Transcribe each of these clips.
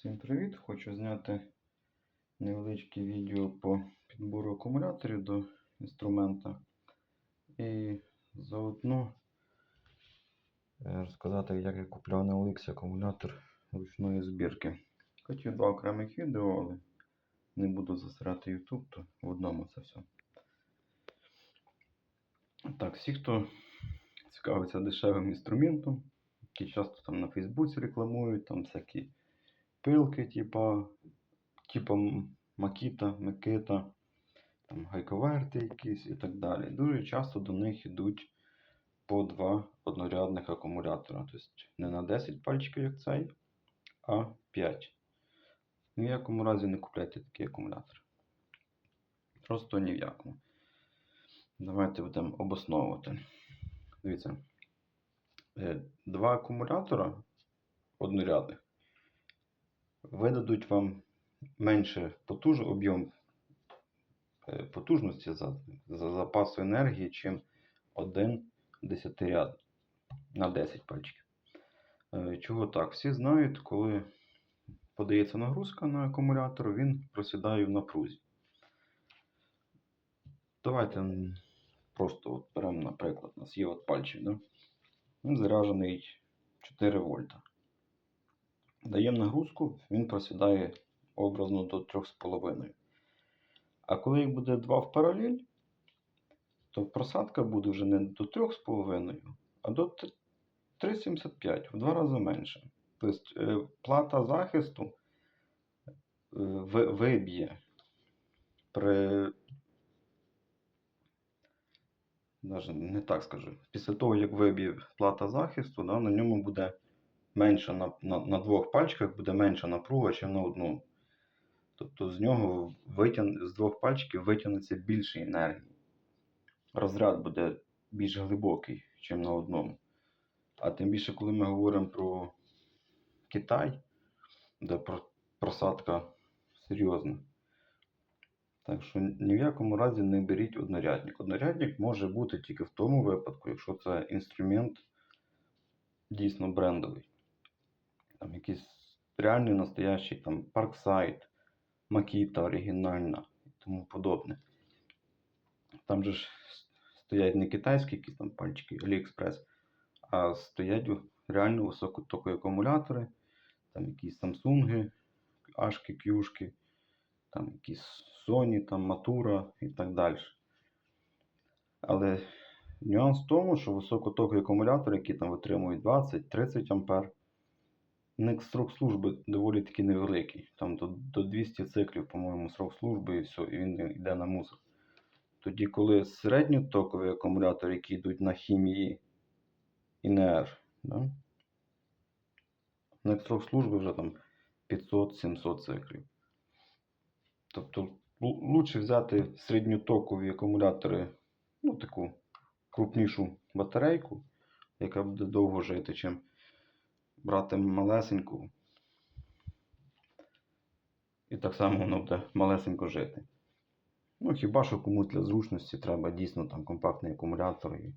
Всім привіт! Хочу зняти невеличке відео по підбору акумуляторів до інструмента і заодно е, розказати, як я купляв на OLX акумулятор ручної збірки. Хотів два окремих відео, але не буду засирати YouTube, то в одному це все. Так, всі, хто цікавиться дешевим інструментом, які часто там на Фейсбуці рекламують, там всякі пилки, типа, типа Макіта, Микита, там гайковерти якісь і так далі. Дуже часто до них йдуть по два однорядних акумулятора. Тобто не на 10 пальчиків, як цей, а 5. Ні в якому разі не купляйте такий акумулятор. Просто ні в якому. Давайте будемо обосновувати. Дивіться. е, Два акумулятора однорядних видадуть вам менше потуж... об'єм е, потужності за, за запасу енергії, чим один десятиряд на 10 пальчиків. Е, Чого так? Всі знають, коли подається нагрузка на акумулятор, він просідає в напрузі. Давайте просто от беремо, наприклад, у нас є от пальчик, да? він заряджений 4 вольта. Даємо нагрузку, він просідає образно до 3,5. А коли їх буде 2 в паралель, то просадка буде вже не до 3,5, а до 3,75, в два рази менше. Тобто е, плата захисту е, виб'є при. Даже не так скажу. Після того, як виб'є плата захисту, да, на ньому буде менша на, на, на двох пальчиках буде менша напруга, ніж на одному. Тобто з нього витяг... з двох пальчиків витягнеться більше енергії. Розряд буде більш глибокий, ніж на одному. А тим більше, коли ми говоримо про Китай, де просадка серйозна. Так що ні в якому разі не беріть однорядник. Однорядник може бути тільки в тому випадку, якщо це інструмент дійсно брендовий. Там якийсь реальний настоящий там Parkside, Makita оригінальна і тому подобне. Там же ж стоять не китайські якісь там пальчики AliExpress, а стоять реально високотокові акумулятори, там якісь Samsung, Ашки, Кюшки, там якісь Sony, там Matura і так далі. Але нюанс в тому, що високотокові акумулятори, які там витримують 20-30 ампер, у них срок служби доволі таки невеликий. Там до, до 200 циклів, по-моєму, срок служби і все, і він йде на мусор. Тоді, коли середньотокові акумулятори, які йдуть на хімії і НР, да? у них срок служби вже там 500-700 циклів. Тобто лучше взяти середньотокові акумулятори, ну таку крупнішу батарейку, яка буде довго жити, чим брати малесеньку. І так само воно буде малесенько жити. Ну, хіба що комусь для зручності треба дійсно там компактний акумулятор, і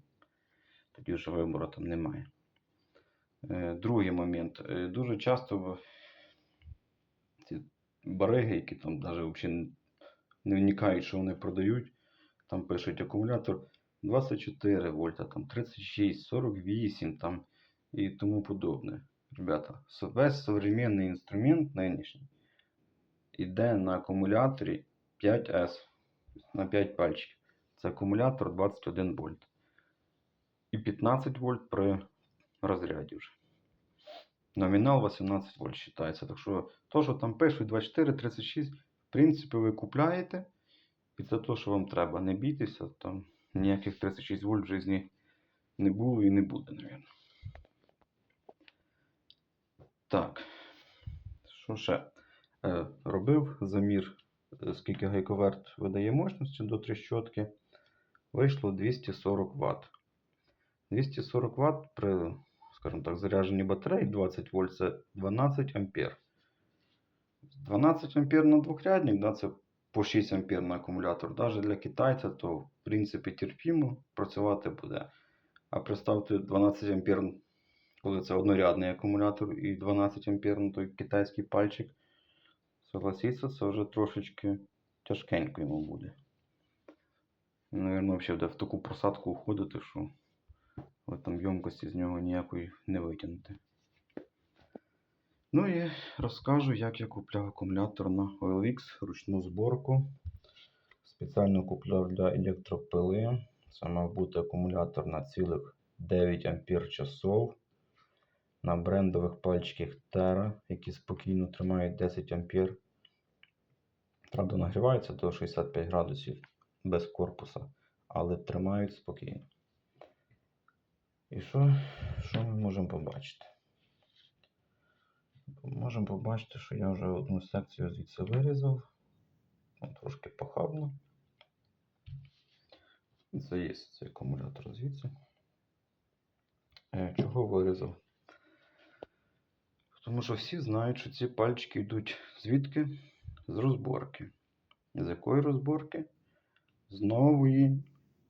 тоді вже вибору там немає. Е, другий момент. Е, дуже часто ці бариги, які там навіть взагалі не вникають, що вони продають, там пишуть акумулятор 24 вольта, там 36, 48 там, і тому подобне. Ребята, весь современний інструмент нинішній йде на акумуляторі 5S на 5 пальчиків. Це акумулятор 21 вольт. І 15 вольт при розряді вже. Номінал 18 вольт вважається. Так що то, що там пишуть 24, 36, в принципі, ви купляєте. І це те, що вам треба. Не бійтеся, там ніяких 36 вольт в житті не було і не буде, мабуть. Так. Що ще? Е, робив замір, е, скільки гайковерт видає мощності до тріщотки. Вийшло 240 Вт. 240 Вт при, скажімо так, зарядженій батареї 20 вольт це 12 ампер. 12 ампер на двохрядник, да, це по 6 ампер на акумулятор. Навіть для китайця, то в принципі терпімо працювати буде. А представте 12 ампер коли це однорядний акумулятор і 12 ампер, ну той китайський пальчик, согласіться, це вже трошечки тяжкенько йому буде. Наверно, взагалі буде в таку просадку уходити, що ви там ємкості з нього ніякої не витягнете. Ну і розкажу, як я купляв акумулятор на OLX, ручну зборку. Спеціально купляв для електропили. Це мав бути акумулятор на цілих 9 ампер часов. На брендових пальчиках Terra, які спокійно тримають 10 ампер. Правда, нагріваються до 65 градусів без корпуса, але тримають спокійно. І що, що ми можемо побачити? Можемо побачити, що я вже одну секцію звідси вирізав. Трошки похабно. Це є цей акумулятор звідси. Е, Чого вирізав? Тому що всі знають, що ці пальчики йдуть звідки? З розборки. З якої розборки? З нової,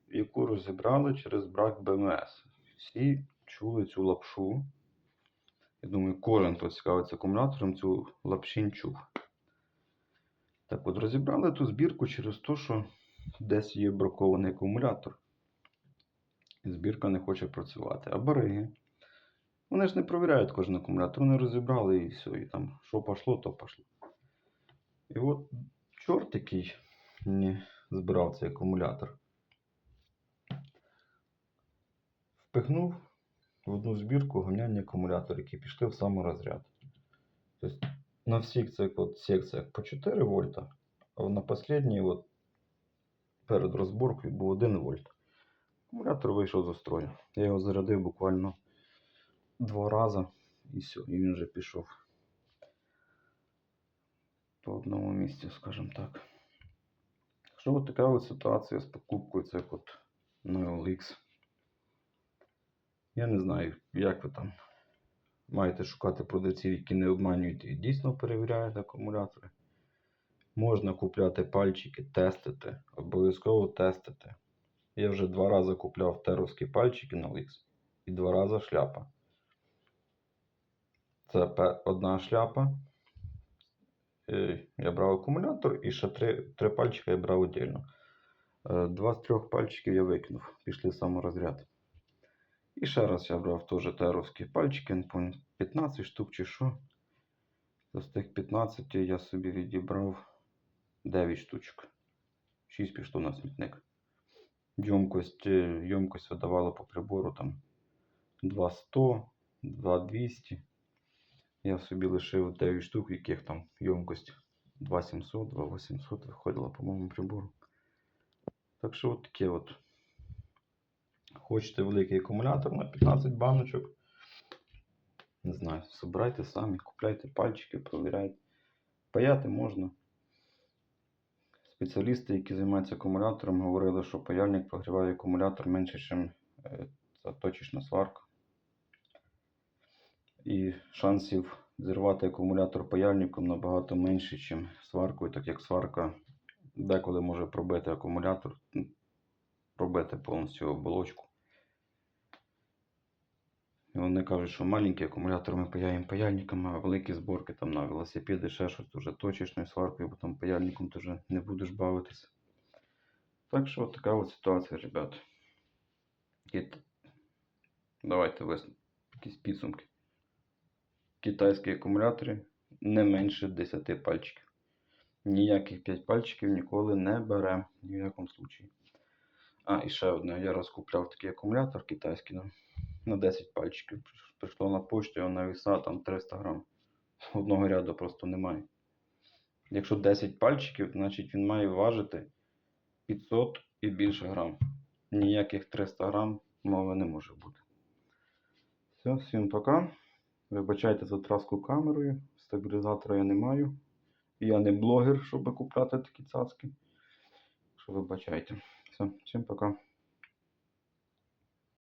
яку розібрали через брак БМС. Всі чули цю лапшу. Я думаю, кожен, хто цікавиться акумулятором, цю лапшінь чув. Так от розібрали ту збірку через те, що десь є бракований акумулятор. І збірка не хоче працювати. А бариги. Вони ж не провіряють кожен акумулятор, вони розібрали і все. І там що пішло, то пішло. І от чорт який мені збирав цей акумулятор. Впихнув в одну збірку гоняння акумулятор, які пішли в саморозряд. Тобто на всіх цих от секціях по 4 вольта, а на останній от перед розборкою був 1 вольт. Акумулятор вийшов з строю. Я його зарядив буквально два рази і все, і він вже пішов по одному місці, скажімо так. Що от така от ситуація з покупкою цих от на OLX. Я не знаю, як ви там маєте шукати продавців, які не обманюють і дійсно перевіряють акумулятори. Можна купляти пальчики, тестити, обов'язково тестити. Я вже два рази купляв теровські пальчики на OLX і два рази шляпа. Це одна шляпа. Я брав акумулятор і ще три, три пальчика я брав віддільно. Е, Два з трьох пальчиків я викинув, пішли саморозряд. І ще раз я брав теж теровські пальчики, не пам'ятаю, 15 штук чи що. З тих 15 я собі відібрав 9 штучок. 6 пішло на смітник. Ємкость, е, ємкость видавала по прибору там 200, 2200. Я собі лишив 9 штук, яких там ємкость 2700, 2800 виходила, по-моєму, прибору. Так що от таке от. Хочете великий акумулятор на 15 баночок. Не знаю, собирайте самі, купляйте пальчики, провіряйте. Паяти можна. Спеціалісти, які займаються акумулятором, говорили, що паяльник прогріває акумулятор менше, ніж точечна сварка. І шансів зірвати акумулятор паяльником набагато менше, ніж сваркою, так як сварка деколи може пробити акумулятор, пробити повністю оболочку. І вони кажуть, що маленькі акумулятори ми паяємо паяльниками, а великі зборки там на велосипеди, ще щось вже точечною сваркою, бо там паяльником ти вже не будеш бавитися. Так що така от ситуація, ребят. І давайте висновки, якісь підсумки. Китайські акумулятори не менше 10 пальчиків. Ніяких 5 пальчиків ніколи не беремо ні в якому случаї. А, і ще одне. Я раз купляв такий акумулятор китайський на, на 10 пальчиків. Прийшло на пошту, його на віса там 300 грам. Одного ряду просто немає. Якщо 10 пальчиків, значить він має важити 500 і більше грам. Ніяких 300 грам мови не може бути. Все, всім пока. Вибачайте за траску камерою. Стабілізатора я не маю. Я не блогер, щоб купляти такі цацки. Що вибачайте. Все, всім пока.